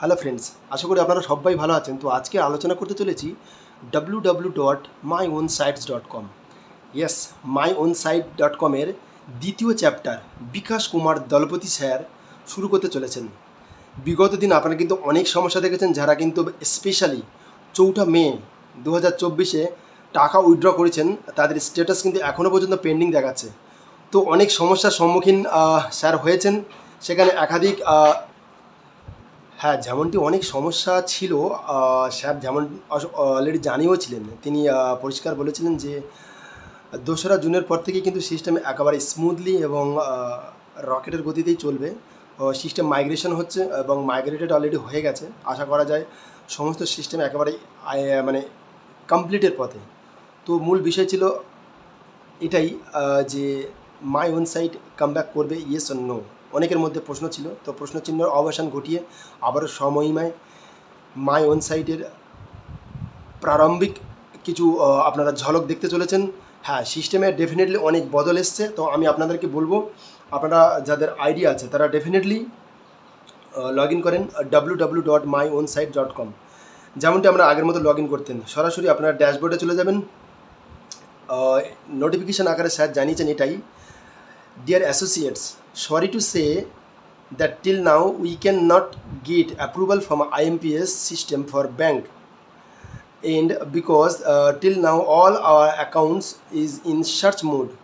Hello friends, আশা করি আপনারা সবাই ভালো আছেন। তো আজকে আলোচনা করতে চলেছি W W dot my own sites dot com yes my own site dot কমের দ্বিতীয় চ্যাপ্টার বিকাশ কুমার দলপতি স্যার শুরু করতে চলেছেন। বিগত দিন আপনারা কিন্তু অনেক সমস্যা দেখেছেন, যারা কিন্তু স্পেশালি চৌঠা মে দু হাজার চব্বিশে টাকা উইথড্র করেছেন, তাদের স্ট্যাটাস কিন্তু এখনও পর্যন্ত পেন্ডিং দেখাচ্ছে। তো অনেক সমস্যার সম্মুখীন স্যার হয়েছেন, সেখানে একাধিক হ্যাঁ যেমনটি অনেক সমস্যা ছিল স্যার যেমন অলরেডি জানিয়েও ছিলেন তিনি পরিষ্কার বলেছিলেন যে দোসরা জুনের পর থেকে কিন্তু সিস্টেম একেবারে স্মুথলি এবং রকেটের গতিতেই চলবে। সিস্টেম মাইগ্রেশন হচ্ছে এবং মাইগ্রেটেড অলরেডি হয়ে গেছে। আশা করা যায় সমস্ত সিস্টেম একেবারে মানে কমপ্লিটের পথে। তো মূল বিষয় ছিল এটাই যে my own site come back করবে ইয়েস অর নো অনেকের মধ্যে প্রশ্ন ছিল। তো প্রশ্ন চিহ্নের অবসান ঘটিয়ে আবারও সমহিমায় মাই ওন সাইটের প্রারম্ভিক কিছু আপনারা ঝলক দেখতে চলেছেন। হ্যাঁ সিস্টেমে ডেফিনেটলি অনেক বদল এসছে। তো আমি আপনাদেরকে বলব আপনারা যাদের আইডিয়া আছে তারা ডেফিনেটলি লগ ইন করেন W W dot my own site dot com যেমনটি আমরা আগের মতো লগ ইন করতেন। সরাসরি আপনারা ড্যাশবোর্ডে চলে যাবেন। নোটিফিকেশান আকারে স্যার জানিয়েছেন এটাই। Dear associates, sorry to say that till now we cannot get approval from IMPS system for bank. And because uh, till now all our accounts is in search mode.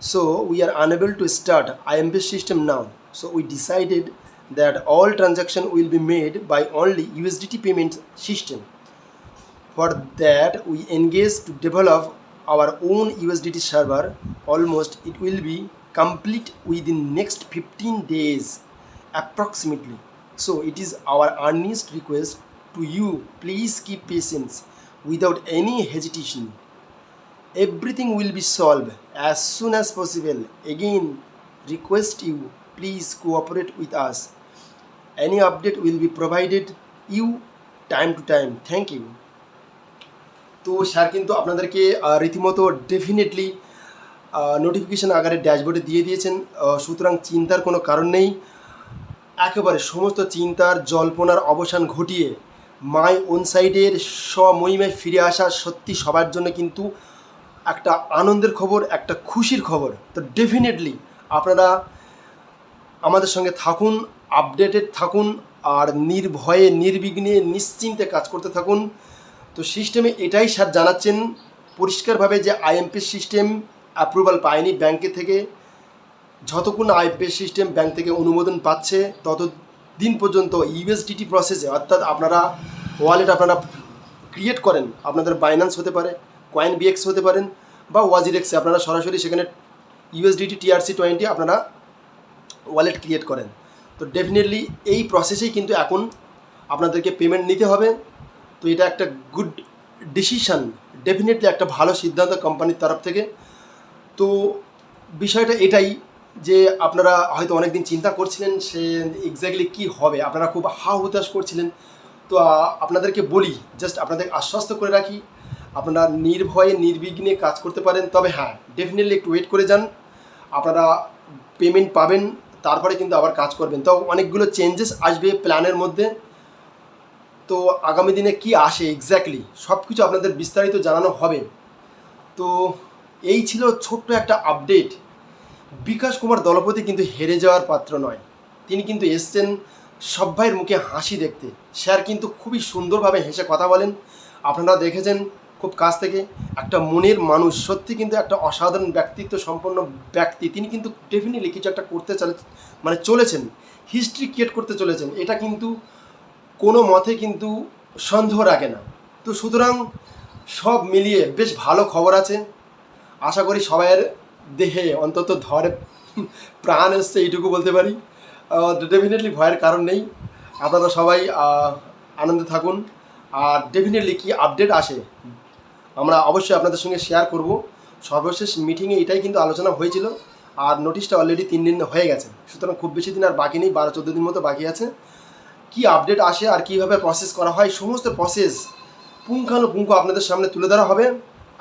So we are unable to start IMPS system now. So we decided that all transaction will be made by only USDT payment system. For that we engage to develop our own USDT server. Almost it will be complete within next 15 days approximately so it is our earnest request to you please keep patience without any hesitation everything will be solved as soon as possible again request you please cooperate with us any update will be provided you time to time thank you তো sir কিন্তু আপনাদেরকে রীতিমতো definitely notification আকারে ড্যাশবোর্ডে দিয়ে দিয়েছেন। সুতরাং চিন্তার কোনো কারণ নেই। একেবারে সমস্ত চিন্তার জল্পনার অবসান ঘটিয়ে মাই ওন সাইডের স্বমহিমায় ফিরে আসা সত্যি সবার জন্য কিন্তু একটা আনন্দের খবর, একটা খুশির খবর। তো ডেফিনেটলি আপনারা আমাদের সঙ্গে থাকুন আপডেটেড থাকুন, আর নির্ভয়ে, নির্বিঘ্নে, নিশ্চিন্তে কাজ করতে থাকুন। তো সিস্টেমে এটাই স্যার জানাচ্ছেন, পরিষ্কারভাবে যে আইএমপি সিস্টেম অ্যাপ্রুভাল পায়নি ব্যাংকে থেকে। যতক্ষণ আইপি সিস্টেম ব্যাংক থেকে অনুমোদন পাচ্ছে তত দিন পর্যন্ত ইউএসডিটি প্রসেসে অর্থাৎ আপনারা ওয়ালেট আপনারা ক্রিয়েট করেন, আপনাদের বাইন্যান্স হতে পারে কয়েন বিএক্স হতে পারেন বা ওয়াজিরেক্সে আপনারা সরাসরি সেখানে ইউএসডিটি টিআরসি টোয়েন্টি আপনারা ওয়ালেট ক্রিয়েট করেন। তো ডেফিনেটলি এই প্রসেসেই কিন্তু এখন আপনাদেরকে পেমেন্ট নিতে হবে। তো এটা একটা গুড ডিসিশন ডেফিনেটলি একটা ভালো সিদ্ধান্ত কোম্পানির তরফ থেকে। তো বিষয়টা এটাই যে আপনারা হয়তো অনেক দিন চিন্তা করছিলেন সে এক্স্যাক্টলি কী হবে। আপনারা খুব হা হুতাশ করছিলেন। তো আপনাদেরকে বলি জাস্ট আপনাদের আশ্বস্ত করে রাখি, আপনারা নির্ভয়ে, নির্বিঘ্নে কাজ করতে পারেন। তবে হ্যাঁ ডেফিনেটলি একটু ওয়েট করে যান। আপনারা পেমেন্ট পাবেন, তারপরে কিন্তু আবার কাজ করবেন। তো, অনেকগুলো চেঞ্জেস আসবে প্ল্যানের মধ্যে। তো, আগামী দিনে কি আসে এক্স্যাক্টলি সব কিছু আপনাদের বিস্তারিত জানানো হবে। তো এই ছিল ছোট্ট একটা আপডেট বিকাশ কুমার দলপতি কিন্তু হেরে যাওয়ার পাত্র নয়। তিনি কিন্তু এসছেন সবাইয়ের মুখে হাসি দেখতে। স্যার কিন্তু খুবই সুন্দরভাবে হেসে কথা বলেন। আপনারা দেখেছেন খুব কাছ থেকে একটা মনের মানুষ, সত্যি কিন্তু একটা অসাধারণ ব্যক্তিত্ব সম্পন্ন ব্যক্তি। তিনি কিন্তু ডেফিনেটলি কিছু একটা করতে চাল মানে চলেছেন হিস্ট্রি ক্রিয়েট করতে চলেছেন। এটা কিন্তু কোনো মতে কিন্তু সন্দেহ রাখে না। তো সুতরাং সব মিলিয়ে বেশ ভালো খবর আছে। আশা করি সবাইয়ের দেহে অন্তত ধরে, প্রাণ এসছে, এইটুকু বলতে পারি। ডেফিনেটলি ভয়ের কারণ নেই। আপনারা সবাই আনন্দে থাকুন। আর ডেফিনেটলি কি আপডেট আসে, আমরা অবশ্যই আপনাদের সঙ্গে শেয়ার করব। সর্বশেষ মিটিংয়ে এটাই কিন্তু আলোচনা হয়েছিল। আর নোটিশটা অলরেডি তিন দিন হয়ে গেছে। সুতরাং খুব বেশি দিন আর বাকি নেই, বারো, চোদ্দ দিন মতো বাকি আছে। কি আপডেট আসে আর কীভাবে প্রসেস করা হয়, সমস্ত প্রসেস পুঙ্খানুপুঙ্খ আপনাদের সামনে তুলে ধরা হবে।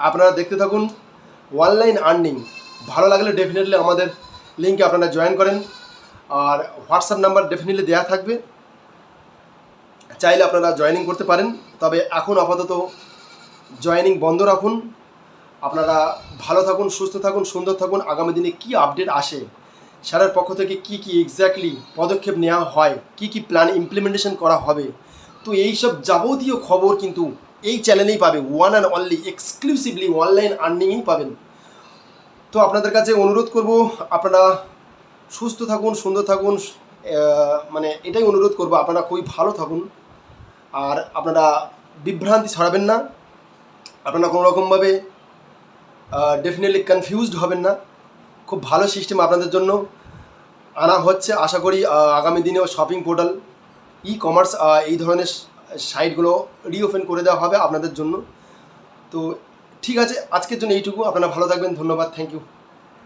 আপনারা দেখতে থাকুন। অনলাইন আর্নিং ভালো লাগলে ডেফিনেটলি আমাদের লিঙ্কে আপনারা জয়েন করেন। আর হোয়াটসঅ্যাপ নাম্বার ডেফিনেটলি দেওয়া থাকবে। চাইলে আপনারা জয়েনিং করতে পারেন। তবে এখন আপাতত জয়েনিং বন্ধ রাখুন। আপনারা ভালো থাকুন, সুস্থ থাকুন, সুন্দর থাকুন। আগামী দিনে কি আপডেট আসে, স্যারের পক্ষ থেকে কি কি এক্স্যাক্টলি পদক্ষেপ নেওয়া হয়, কি কি প্ল্যান ইমপ্লিমেন্টেশন করা হবে, তো এই সব যাবতীয় খবর কিন্তু এই চ্যানেলেই পাবে one and only exclusively online আর্নিংই পাবেন। তো আপনাদের কাছে অনুরোধ করব, আপনারা সুস্থ থাকুন, সুন্দর থাকুন মানে এটাই অনুরোধ করব, আপনারা খুবই ভালো থাকুন। আর আপনারা বিভ্রান্তি ছড়াবেন না, আপনারা কোনো রকমভাবে ডেফিনেটলি কনফিউজড হবেন না। খুব ভালো সিস্টেম আপনাদের জন্য। আনা হচ্ছে, আশা করি আগামী দিনেও শপিং পোর্টাল ই কমার্স এই ধরনের সাইটগুলো রিওপেন করে দেওয়া হবে আপনাদের জন্য। তো ঠিক আছে, আজকের জন্য এইটুকু। আপনারা ভালো থাকবেন। ধন্যবাদ। Thank you